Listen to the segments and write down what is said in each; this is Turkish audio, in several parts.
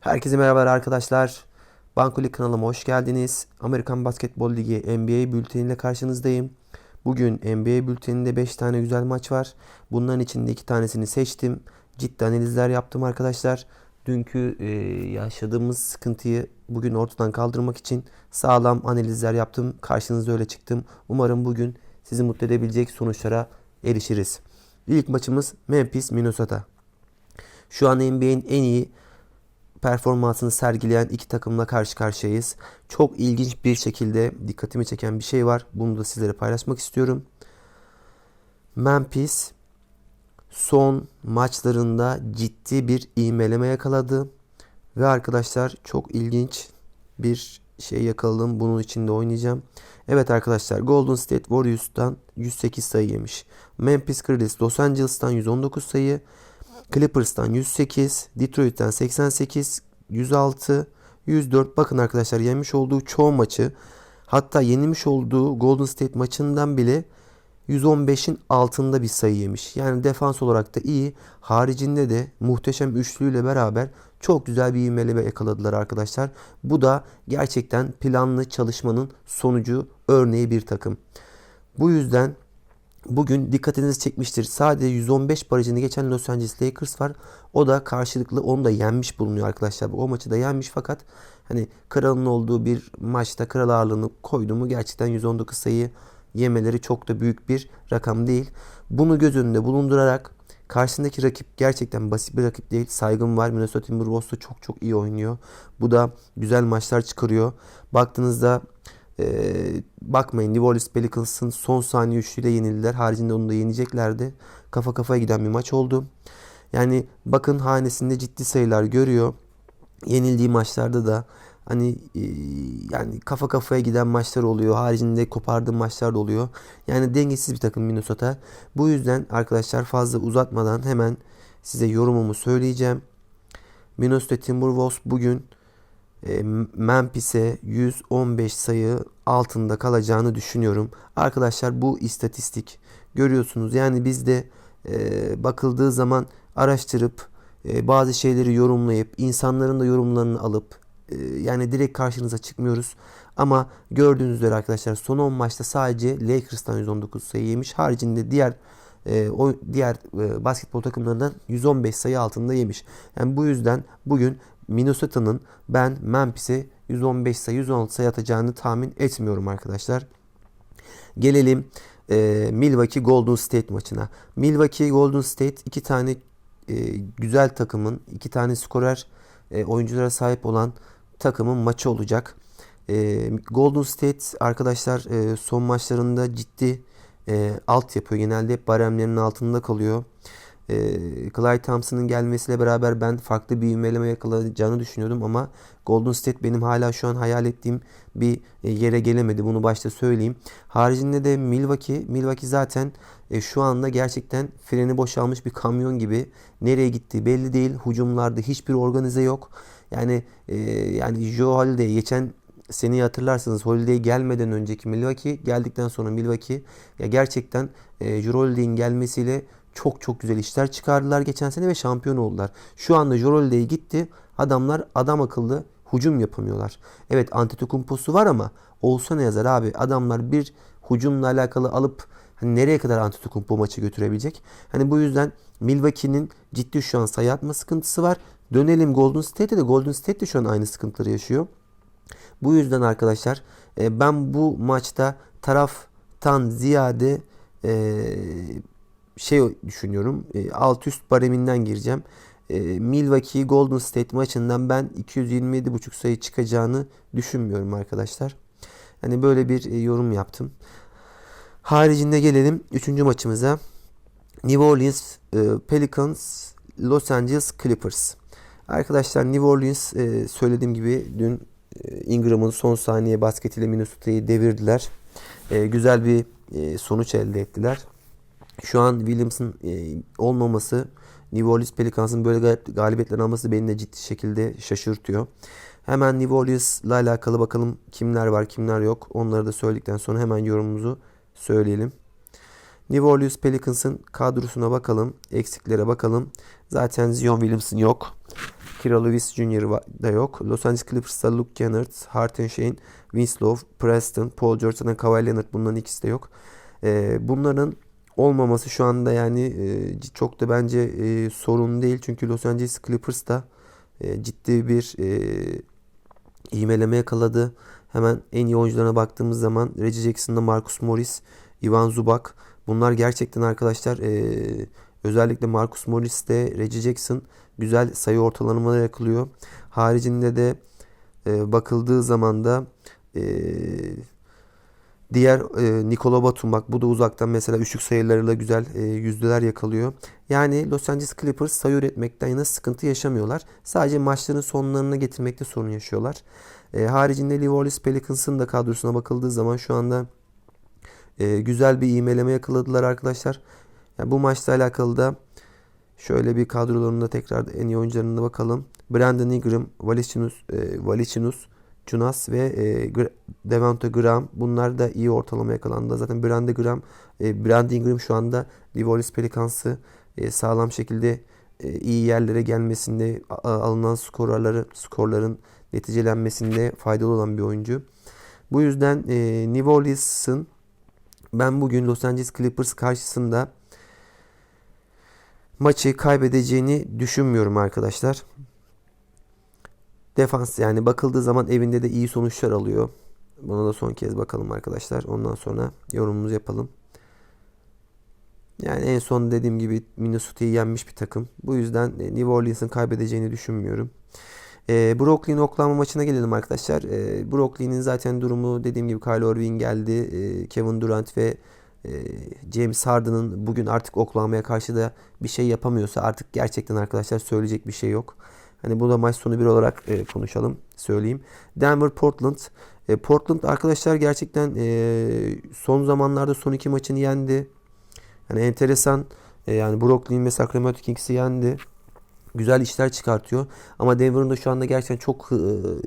Herkese merhabalar arkadaşlar. Bankolik kanalıma hoş geldiniz. Amerikan Basketbol Ligi NBA bülteniyle karşınızdayım. Bugün NBA bülteninde 5 tane güzel maç var. Bunların içinde 2 tanesini seçtim. Ciddi analizler yaptım arkadaşlar. Dünkü e, yaşadığımız sıkıntıyı bugün ortadan kaldırmak için sağlam analizler yaptım. Karşınızda öyle çıktım. Umarım bugün sizi mutlu edebilecek sonuçlara erişiriz. İlk maçımız Memphis Minnesota. Şu an NBA'in en iyi performansını sergileyen iki takımla karşı karşıyayız. Çok ilginç bir şekilde dikkatimi çeken bir şey var. Bunu da sizlere paylaşmak istiyorum. Memphis son maçlarında ciddi bir ivmeleme yakaladı. Ve arkadaşlar çok ilginç bir şey yakaladım. Bunun içinde oynayacağım. Evet arkadaşlar Golden State Warriors'tan 108 sayı yemiş. Memphis Grizzlies Los Angeles'tan 119 sayı. Clippers'tan 108, Detroit'ten 88, 106, 104. Bakın arkadaşlar yenmiş olduğu çoğu maçı hatta yenilmiş olduğu Golden State maçından bile 115'in altında bir sayı yemiş. Yani defans olarak da iyi. Haricinde de muhteşem üçlüyle beraber çok güzel bir ivmeleme yakaladılar arkadaşlar. Bu da gerçekten planlı çalışmanın sonucu örneği bir takım. Bu yüzden Bugün dikkatinizi çekmiştir. Sadece 115 barajını geçen Los Angeles Lakers var. O da karşılıklı onu da yenmiş bulunuyor arkadaşlar. O maçı da yenmiş fakat hani kralın olduğu bir maçta kral ağırlığını koydu mu gerçekten 119 sayı yemeleri çok da büyük bir rakam değil. Bunu göz önünde bulundurarak karşısındaki rakip gerçekten basit bir rakip değil. Saygım var. Minnesota Timberwolves da çok çok iyi oynuyor. Bu da güzel maçlar çıkarıyor. Baktığınızda ee, bakmayın New Orleans Pelicans'ın son saniye üçlüyle yenildiler. Haricinde onu da yeneceklerdi. Kafa kafaya giden bir maç oldu. Yani bakın hanesinde ciddi sayılar görüyor. Yenildiği maçlarda da hani e, yani kafa kafaya giden maçlar oluyor. Haricinde kopardığı maçlar da oluyor. Yani dengesiz bir takım Minnesota. Bu yüzden arkadaşlar fazla uzatmadan hemen size yorumumu söyleyeceğim. Minnesota Timberwolves bugün e, Memphis'e 115 sayı altında kalacağını düşünüyorum. Arkadaşlar bu istatistik görüyorsunuz. Yani bizde e, bakıldığı zaman araştırıp e, bazı şeyleri yorumlayıp insanların da yorumlarını alıp e, yani direkt karşınıza çıkmıyoruz. Ama gördüğünüz üzere arkadaşlar son 10 maçta sadece Lakers'tan 119 sayı yemiş. Haricinde diğer e, o diğer e, basketbol takımlarından 115 sayı altında yemiş. Yani bu yüzden bugün Minnesota'nın ben Memphis'e 115 sayı 116 sayı atacağını tahmin etmiyorum arkadaşlar. Gelelim e, Milwaukee Golden State maçına. Milwaukee Golden State iki tane e, güzel takımın iki tane skorer e, oyunculara sahip olan takımın maçı olacak. E, Golden State arkadaşlar e, son maçlarında ciddi e, alt yapıyor. Genelde hep baremlerin altında kalıyor. E, Clyde Thompson'ın gelmesiyle beraber ben farklı bir ivmeleme yakalayacağını düşünüyordum ama Golden State benim hala şu an hayal ettiğim bir e, yere gelemedi. Bunu başta söyleyeyim. Haricinde de Milwaukee, Milwaukee zaten e, şu anda gerçekten freni boşalmış bir kamyon gibi. Nereye gitti belli değil. Hucumlarda hiçbir organize yok. Yani e, yani Joe Holiday geçen seni hatırlarsınız Holiday gelmeden önceki Milwaukee geldikten sonra Milwaukee ya gerçekten e, Joe Holiday'in gelmesiyle çok çok güzel işler çıkardılar geçen sene ve şampiyon oldular. Şu anda Joe Holiday gitti. Adamlar adam akıllı hücum yapamıyorlar. Evet Antetokounmpo'su var ama olsa ne yazar abi? Adamlar bir hücumla alakalı alıp hani nereye kadar Antetokounmpo maçı götürebilecek? Hani bu yüzden Milwaukee'nin ciddi şu an sayı atma sıkıntısı var. Dönelim Golden State'e de Golden State de şu an aynı sıkıntıları yaşıyor. Bu yüzden arkadaşlar e, ben bu maçta taraftan ziyade e, şey düşünüyorum. E, alt üst bareminden gireceğim. Milwaukee Golden State maçından ben 227.5 sayı çıkacağını düşünmüyorum arkadaşlar. Hani böyle bir yorum yaptım. Haricinde gelelim 3. maçımıza. New Orleans Pelicans Los Angeles Clippers. Arkadaşlar New Orleans söylediğim gibi dün ee, Ingram'ın son saniye basketiyle Minnesota'yı devirdiler. E, güzel bir e, sonuç elde ettiler. Şu an Williams'ın e, olmaması New Orleans Pelicans'ın böyle galibiyetler alması beni de ciddi şekilde şaşırtıyor. Hemen New Orleans'la alakalı bakalım kimler var kimler yok. Onları da söyledikten sonra hemen yorumumuzu söyleyelim. New Orleans Pelicans'ın kadrosuna bakalım. Eksiklere bakalım. Zaten Zion Williamson yok. Kira Lewis Jr. da yok. Los Angeles Clippers'ta Luke Kennard, Hartenstein, Winslow, Preston, Paul George zaten Kawhi Leonard bunların ikisi de yok. Ee, bunların olmaması şu anda yani e, çok da bence e, sorun değil. Çünkü Los Angeles Clippers da e, ciddi bir e, ivmeleme yakaladı. Hemen en iyi oyuncularına baktığımız zaman Reggie Jackson'da Marcus Morris, Ivan Zubac. Bunlar gerçekten arkadaşlar özellikle Marcus Morris'te Reggie Jackson güzel sayı ortalamaları yakalıyor. Haricinde de bakıldığı zaman da diğer e, Nikola Batum bak bu da uzaktan mesela üçlük sayılarıyla güzel e, yüzdeler yakalıyor. Yani Los Angeles Clippers sayı üretmekten yana sıkıntı yaşamıyorlar. Sadece maçların sonlarına getirmekte sorun yaşıyorlar. E, haricinde New Orleans Pelicans'ın da kadrosuna bakıldığı zaman şu anda e, güzel bir ivmeleme yakaladılar arkadaşlar. Yani bu maçla alakalı da şöyle bir kadrolarında tekrar en iyi oyuncularına bakalım. Brandon Ingram, Valanciunas, e, Valanciunas, Jonas ve e, Devonta Graham bunlar da iyi ortalama yakalandı. Zaten Brandon Graham, e, Brandon Ingram şu anda Orleans Pelicans'ı e, sağlam şekilde e, iyi yerlere gelmesinde, a- alınan skorları, skorların neticelenmesinde faydalı olan bir oyuncu. Bu yüzden e, New Orleans'ın ben bugün Los Angeles Clippers karşısında maçı kaybedeceğini düşünmüyorum arkadaşlar. Defans yani bakıldığı zaman evinde de iyi sonuçlar alıyor. Buna da son kez bakalım arkadaşlar. Ondan sonra yorumumuzu yapalım. Yani en son dediğim gibi Minnesota'yı yenmiş bir takım. Bu yüzden e, New Orleans'ın kaybedeceğini düşünmüyorum. E, Brooklyn Oklahoma maçına gelelim arkadaşlar. E, Brooklyn'in zaten durumu dediğim gibi Kyrie Irving geldi. E, Kevin Durant ve e, James Harden'ın bugün artık Oklahoma'ya karşı da bir şey yapamıyorsa artık gerçekten arkadaşlar söyleyecek bir şey yok. Hani bu da maç sonu bir olarak e, konuşalım, söyleyeyim. Denver Portland. E, Portland arkadaşlar gerçekten e, son zamanlarda son iki maçını yendi. Yani enteresan. E, yani Brooklyn ve Sacramento Kings'i yendi. Güzel işler çıkartıyor. Ama Denver'ın da şu anda gerçekten çok e,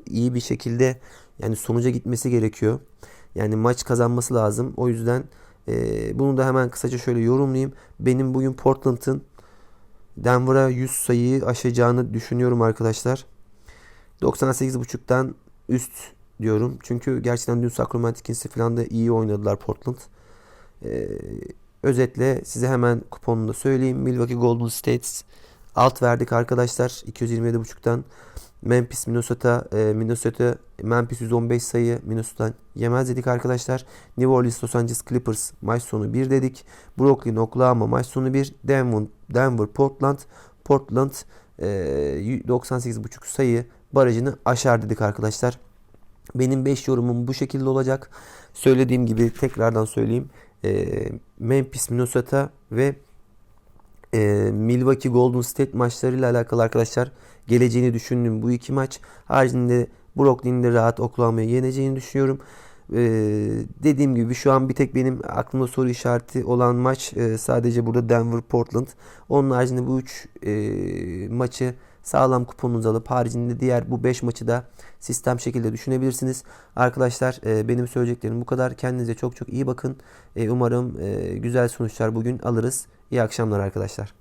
iyi bir şekilde yani sonuca gitmesi gerekiyor. Yani maç kazanması lazım. O yüzden e, bunu da hemen kısaca şöyle yorumlayayım. Benim bugün Portland'ın Denver'a 100 sayıyı aşacağını düşünüyorum arkadaşlar. 98.5'tan üst diyorum. Çünkü gerçekten dün Sacramento Kings'i falan da iyi oynadılar Portland. Ee, özetle size hemen kuponunu da söyleyeyim. Milwaukee Golden State alt verdik arkadaşlar. 227.5'tan Memphis Minnesota e, Minnesota Memphis 115 sayı Minnesota'dan yemez dedik arkadaşlar. New Orleans Los Angeles Clippers maç sonu 1 dedik. Brooklyn Oklahoma maç sonu 1. Denver, Denver Portland Portland e, 98.5 sayı barajını aşar dedik arkadaşlar. Benim 5 yorumum bu şekilde olacak. Söylediğim gibi tekrardan söyleyeyim. E, Memphis Minnesota ve e, Milwaukee Golden State maçlarıyla alakalı arkadaşlar geleceğini düşündüğüm bu iki maç. Haricinde Brooklyn'in de rahat Oklahoma'yı yeneceğini düşünüyorum. Ee, dediğim gibi şu an bir tek benim aklımda soru işareti olan maç e, sadece burada Denver Portland. Onun haricinde bu üç e, maçı sağlam kuponunuzu alıp haricinde diğer bu 5 maçı da sistem şekilde düşünebilirsiniz. Arkadaşlar e, benim söyleyeceklerim bu kadar. Kendinize çok çok iyi bakın. E, umarım e, güzel sonuçlar bugün alırız. İyi akşamlar arkadaşlar.